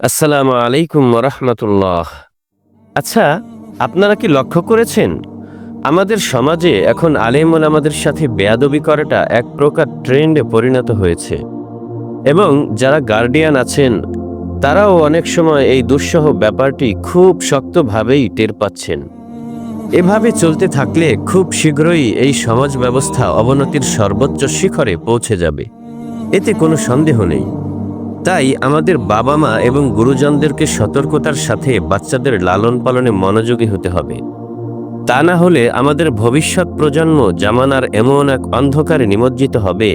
আসসালামু আলাইকুম রহমতুল্লাহ। আচ্ছা আপনারা কি লক্ষ্য করেছেন? আমাদের সমাজে এখন আলেমুল আমাদের সাথে বেয়াদবি করাটা এক প্রকার ট্রেন্ডে পরিণত হয়েছে। এবং যারা গার্ডিয়ান আছেন, তারাও অনেক সময় এই দুঃসহ ব্যাপারটি খুব শক্তভাবেই টের পাচ্ছেন। এভাবে চলতে থাকলে খুব শীঘ্রই এই সমাজ ব্যবস্থা অবনতির সর্বোচ্চ শিখরে পৌঁছে যাবে। এতে কোনো সন্দেহ নেই। তাই আমাদের বাবা মা এবং গুরুজনদেরকে সতর্কতার সাথে বাচ্চাদের লালন পালনে মনোযোগী হতে হবে। তা না হলে আমাদের ভবিষ্যৎ প্রজন্ম জামানার এমন এক অন্ধকারে নিমজ্জিত হবে,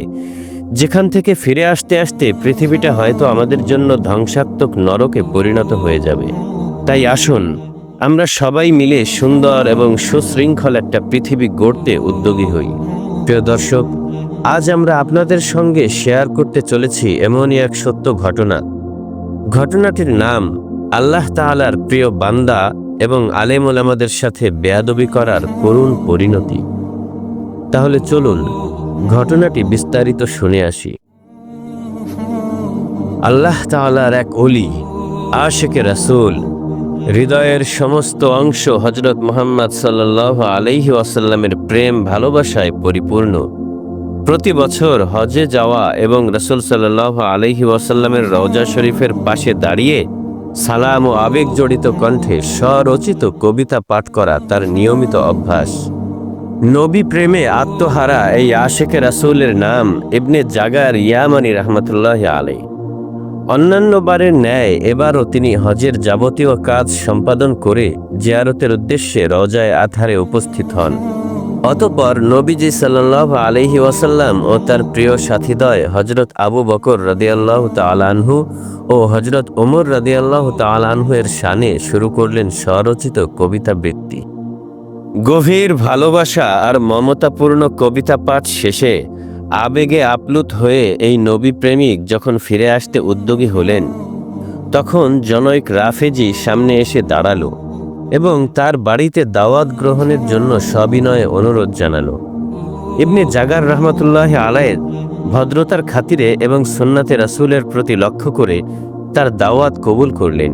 যেখান থেকে ফিরে আসতে আসতে পৃথিবীটা হয়তো আমাদের জন্য ধ্বংসাত্মক নরকে পরিণত হয়ে যাবে। তাই আসুন, আমরা সবাই মিলে সুন্দর এবং সুশৃঙ্খল একটা পৃথিবী গড়তে উদ্যোগী হই। প্রিয় দর্শক আজ আমরা আপনাদের সঙ্গে শেয়ার করতে চলেছি এমনই এক সত্য ঘটনা। ঘটনাটির নাম আল্লাহ তাআলার প্রিয় বান্দা এবং আলেম ওলামাদের সাথে বেয়াদবি করার করুণ পরিণতি। তাহলে চলুন ঘটনাটি বিস্তারিত শুনে আসি। আল্লাহ তাআলার এক অলি আশেকে রাসূল, হৃদয়ের সমস্ত অংশ হজরত মোহাম্মদ সাল্লাহ আলাইহি ওয়াসাল্লামের প্রেম ভালোবাসায় পরিপূর্ণ। প্রতি বছর হজে যাওয়া এবং রসুল সাল্লাহ আলহি ওয়াসাল্লামের রওজা শরীফের পাশে দাঁড়িয়ে সালাম ও আবেগ জড়িত কণ্ঠে স্বরচিত কবিতা পাঠ করা তার নিয়মিত অভ্যাস। নবী প্রেমে আত্মহারা এই আশেকে রাসূলের নাম ইবনে জাগার ইয়ামানি রহমতুল্লাহ আলাই অন্যান্য বারের ন্যায় এবারও তিনি হজের যাবতীয় কাজ সম্পাদন করে জিয়ারতের উদ্দেশ্যে রজায় আধারে উপস্থিত হন। অতপর নবীজি সাল্লাহ আলহি ওয়াসাল্লাম ও তার প্রিয় সাথীদয় হজরত আবু বকর রদিয়াল্লাহ তালানহু ও হজরত ওমর রদিয়াল্লাহ তালানহু এর শানে শুরু করলেন স্বরচিত কবিতা বৃত্তি। গভীর ভালোবাসা আর মমতাপূর্ণ কবিতা পাঠ শেষে আবেগে আপ্লুত হয়ে এই নবী প্রেমিক যখন ফিরে আসতে উদ্যোগী হলেন, তখন জনৈক রাফেজি সামনে এসে দাঁড়াল। এবং তার বাড়িতে দাওয়াত গ্রহণের জন্য সবিনয়ে অনুরোধ জানালো। ইবনে জাগার রহমতুল্লাহ আলায়ের ভদ্রতার খাতিরে এবং সুন্নাতে রাসূলের প্রতি লক্ষ্য করে তার দাওয়াত কবুল করলেন।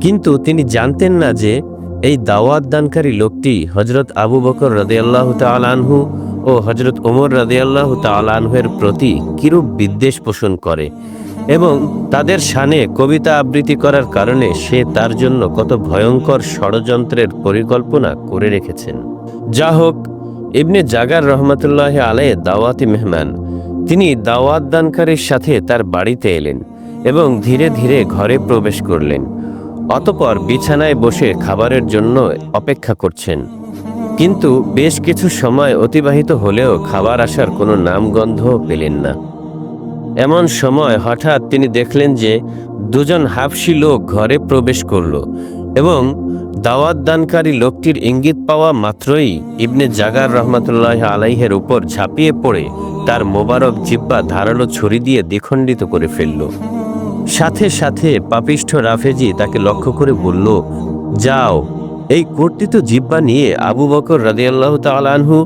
কিন্তু তিনি জানতেন না যে এই দাওয়াত দানকারী লোকটি হজরত আবু বকর রদিয়াল্লাহ তালানহু ও হজরত ওমর রদিয়াল্লাহ তালানহের প্রতি কিরূপ বিদ্বেষ পোষণ করে। এবং তাদের শানে কবিতা আবৃত্তি করার কারণে সে তার জন্য কত ভয়ঙ্কর ষড়যন্ত্রের পরিকল্পনা করে রেখেছেন। যা হোক, ইবনে জাগার রহমতুল্লাহ আলায়ে দাওয়াতি মেহমান, তিনি দাওয়াত দানকারীর সাথে তার বাড়িতে এলেন এবং ধীরে ধীরে ঘরে প্রবেশ করলেন, অতপর বিছানায় বসে খাবারের জন্য অপেক্ষা করছেন। কিন্তু বেশ কিছু সময় অতিবাহিত হলেও খাবার আসার কোনো নামগন্ধও পেলেন না। এমন সময় হঠাৎ তিনি দেখলেন যে দুজন হাফসি লোক ঘরে প্রবেশ করল এবং দাওয়াত দানকারী লোকটির ইঙ্গিত পাওয়া মাত্রই ইবনে জাগার রহমতুল্লাহ আলাইহের উপর ঝাঁপিয়ে পড়ে তার মোবারক জিব্বা ধারালো ছুরি দিয়ে দ্বিখণ্ডিত করে ফেলল। সাথে সাথে পাপিষ্ঠ রাফেজি তাকে লক্ষ্য করে বলল, যাও, এই কর্তৃত জিব্বা নিয়ে আবু বকর রাদিয়াল্লাহ তালানহু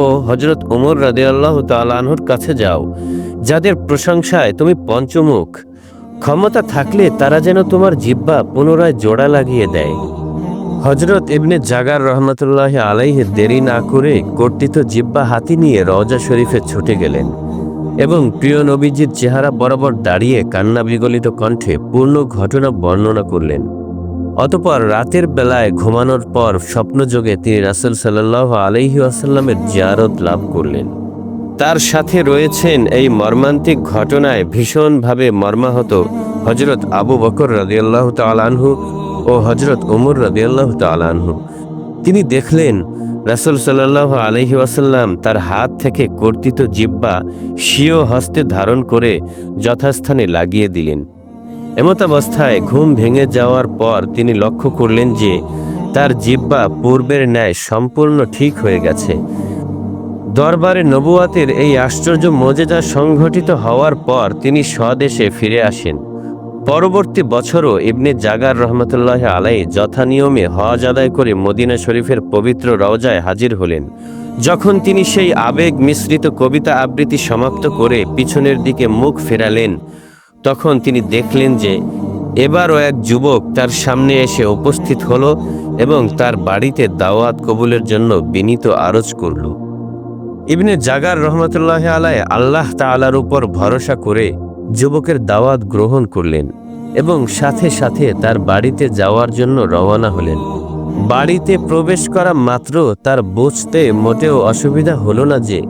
ও হজরত উমর রাদিয়াল্লাহ তালানহুর কাছে যাও। যাদের প্রশংসায় তুমি পঞ্চমুখ। ক্ষমতা থাকলে তারা যেন তোমার জিব্বা পুনরায় জোড়া লাগিয়ে দেয়। হজরত ইবনে জাগার রহমতুল্লাহ আলাইহে দেরি না করে কর্তৃত জিব্বা হাতি নিয়ে রওজা শরীফে ছুটে গেলেন এবং প্রিয় নবীজির চেহারা বরাবর দাঁড়িয়ে কান্না বিগলিত কণ্ঠে পূর্ণ ঘটনা বর্ণনা করলেন। অতপর রাতের বেলায় ঘুমানোর পর স্বপ্নযোগে তিনি রাসুল সাল্লাহ আলহি আসাল্লামের জিয়ারত লাভ করলেন। তার সাথে রয়েছেন এই মর্মান্তিক ঘটনায় ভীষণভাবে মর্মাহত হজরত আবু বকর রাদিয়াল্লাহ তালানহু ও হজরত উমর রাদিয়াল্লাহ তালানহু তিনি দেখলেন, রাসুল সাল্লাহ আলহি ওয়াসাল্লাম তার হাত থেকে কর্তিত জিব্বা স্বীয় হস্তে ধারণ করে যথাস্থানে লাগিয়ে দিলেন। এমতাবস্থায় ঘুম ভেঙে যাওয়ার পর তিনি লক্ষ্য করলেন যে তার জিব্বা পূর্বের ন্যায় সম্পূর্ণ ঠিক হয়ে গেছে। দরবারে নবুয়াতের এই আশ্চর্য মজেদা সংঘটিত হওয়ার পর তিনি স্বদেশে ফিরে আসেন। পরবর্তী বছরও ইবনে জাগার রহমতুল্লাহ আলাই যথানিয়মে হজ আদায় করে মদিনা শরীফের পবিত্র রওজায় হাজির হলেন। যখন তিনি সেই আবেগ মিশ্রিত কবিতা আবৃত্তি সমাপ্ত করে পিছনের দিকে মুখ ফেরালেন, তখন তিনি দেখলেন যে এবারও এক যুবক তার সামনে এসে উপস্থিত হলো এবং তার বাড়িতে দাওয়াত কবুলের জন্য বিনীত আরজ করল। ইবনে জাগার রহমতুল্লাহ আলাই আল্লাহ তাআলার উপর ভরসা করে যুবকের দাওয়াত গ্রহণ করলেন এবং সাথে সাথে তার বাড়িতে যাওয়ার জন্য রওনা হলেন। বাড়িতে প্রবেশ করা মাত্র তার বুঝতে মোটেও অসুবিধা হলো না যে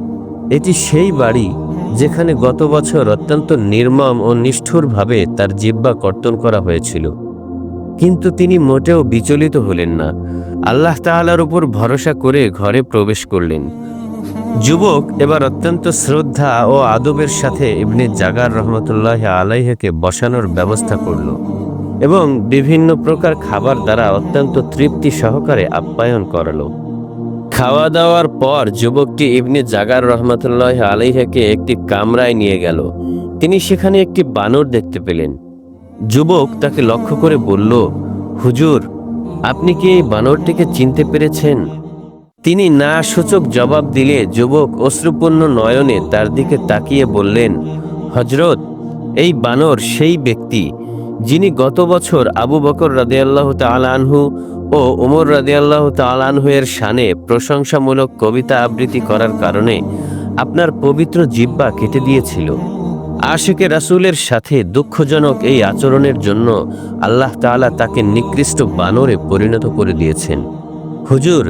এটি সেই বাড়ি যেখানে গত বছর অত্যন্ত নির্মম ও নিষ্ঠুরভাবে তার জিব্বা কর্তন করা হয়েছিল। কিন্তু তিনি মোটেও বিচলিত হলেন না। আল্লাহ তাআলার উপর ভরসা করে ঘরে প্রবেশ করলেন। যুবক, এবার অত্যন্ত শ্রদ্ধা ও আদবের সাথে ইবনে জাগার রহমতুল্লাহ আলাইহকে বসানোর ব্যবস্থা করল এবং বিভিন্ন প্রকার খাবার দ্বারা অত্যন্ত তৃপ্তি সহকারে আপ্যায়ন করালো। খাওয়া দাওয়ার পর যুবকটি ইবনে জাগার রহমতুল্লাহ আলাইহাকে একটি কামরায় নিয়ে গেল। তিনি সেখানে একটি বানর দেখতে পেলেন। যুবক তাকে লক্ষ্য করে বলল, হুজুর, আপনি কি এই বানরটিকে চিনতে পেরেছেন? তিনি না সূচক জবাব দিলে যুবক অশ্রুপূর্ণ নয়নে তার দিকে তাকিয়ে বললেন হজরত এই বানর সেই ব্যক্তি যিনি গত বছর আবু বকর রাদিয়াল্লাহ তালানহু ও উমর রাদিয়াল্লাহ তালানহু এর শানে প্রশংসামূলক কবিতা আবৃত্তি করার কারণে আপনার পবিত্র জিব্বা কেটে দিয়েছিল। আশেকে রাসূলের সাথে দুঃখজনক এই আচরণের জন্য আল্লাহ তাআলা তাকে নিকৃষ্ট বানরে পরিণত করে দিয়েছেন। হুজুর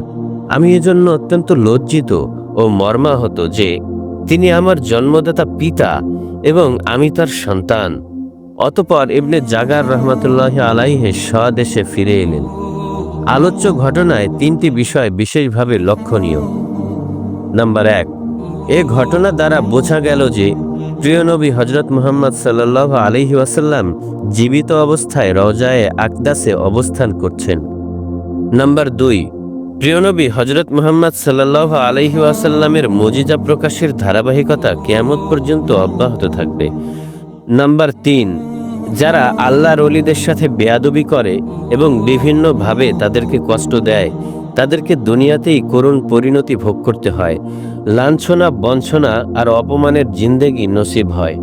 আমি এজন্য অত্যন্ত লজ্জিত ও মর্মাহত যে তিনি আমার জন্মদাতা পিতা এবং আমি তার সন্তান। অতপর ইবনে জাগার রহমতুল্লাহ আলাইহে স্বদেশে ফিরে এলেন। আলোচ্য ঘটনায় তিনটি বিষয় বিশেষভাবে লক্ষণীয়। নাম্বার এক, এ ঘটনা দ্বারা বোঝা গেল যে প্রিয় নবী হজরত মোহাম্মদ সাল্লাহ আলহি ওয়াসাল্লাম জীবিত অবস্থায় রজায়ে আকদাসে অবস্থান করছেন। নাম্বার দুই প্রিয়নবী হজরত মোহাম্মদ সাল্লাহ আলহি ওয়াসাল্লামের মজিজা প্রকাশের ধারাবাহিকতা কেয়ামত পর্যন্ত অব্যাহত থাকবে। নাম্বার তিন, যারা আল্লাহর অলিদের সাথে বেয়াদবি করে এবং বিভিন্নভাবে তাদেরকে কষ্ট দেয়, তাদেরকে দুনিয়াতেই করুণ পরিণতি ভোগ করতে হয়। লাঞ্ছনা, বঞ্চনা আর অপমানের জিন্দেগি নসিব হয়।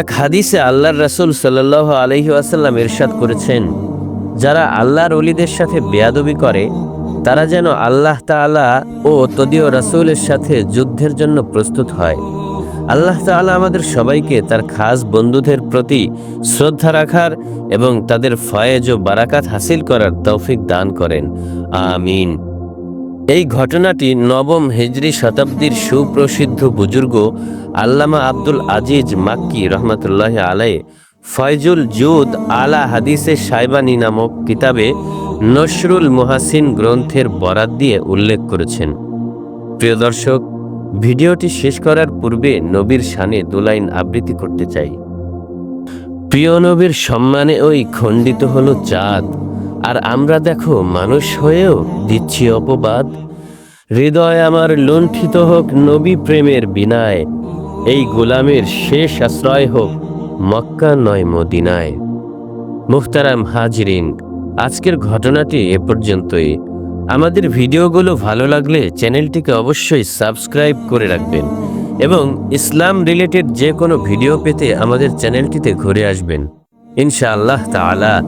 এক হাদিসে আল্লাহর রাসূল সাল্লাহ আলহি আসাল্লাম ইরশাদ করেছেন, যারা আল্লাহর অলিদের সাথে বেয়াদবি করে তারা যেন আল্লাহ তাআলা ও তদীয় রাসূলের সাথে যুদ্ধের জন্য প্রস্তুত হয়। আল্লাহ তাআলা আমাদের সবাইকে তার খাস বন্ধুদের প্রতি শ্রদ্ধা রাখার এবং তাদের ফয়েজ ও বারাকাত হাসিল করার তৌফিক দান করেন। আমিন। এই ঘটনাটি নবম হিজরি শতাব্দীর সুপ্রসিদ্ধ বুজুর্গ আল্লামা আব্দুল আজিজ মাক্কি রহমতুল্লাহ আলাই ফয়জুল জুদ আলা হাদিসে সাইবানি নামক কিতাবে নসরুল মুহাসিন গ্রন্থের বরাত দিয়ে উল্লেখ করেছেন। প্রিয় দর্শক, ভিডিওটি শেষ করার পূর্বে নবীর শানে দুলাইন আবৃত্তি করতে চাই। প্রিয় নবীর সম্মানে ওই খণ্ডিত হলো চাঁদ। আর আমরা দেখো মানুষ হয়েও দিচ্ছি অপবাদ। হৃদয় আমার লুণ্ঠিত হোক নবী প্রেমের বিনায়। এই গোলামের শেষ আশ্রয় হোক মক্কা নয় মদিনায়। মুখতারাম হাজরিন আজকের ঘটনাটি এ পর্যন্তই। আমাদের ভিডিওগুলো ভালো লাগলে চ্যানেলটিকে অবশ্যই সাবস্ক্রাইব করে রাখবেন এবং ইসলাম রিলেটেড যে কোনো ভিডিও পেতে আমাদের চ্যানেলটিতে ঘুরে আসবেন। ইনশাআল্লাহ তাআলা,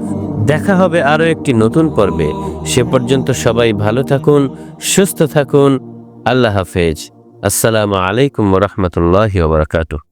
দেখা হবে আরও একটি নতুন পর্বে। সে পর্যন্ত সবাই ভালো থাকুন, সুস্থ থাকুন। আল্লাহ হাফেজ। আসসালামু আলাইকুম রহমতুল্লাহ বারকাতুহ।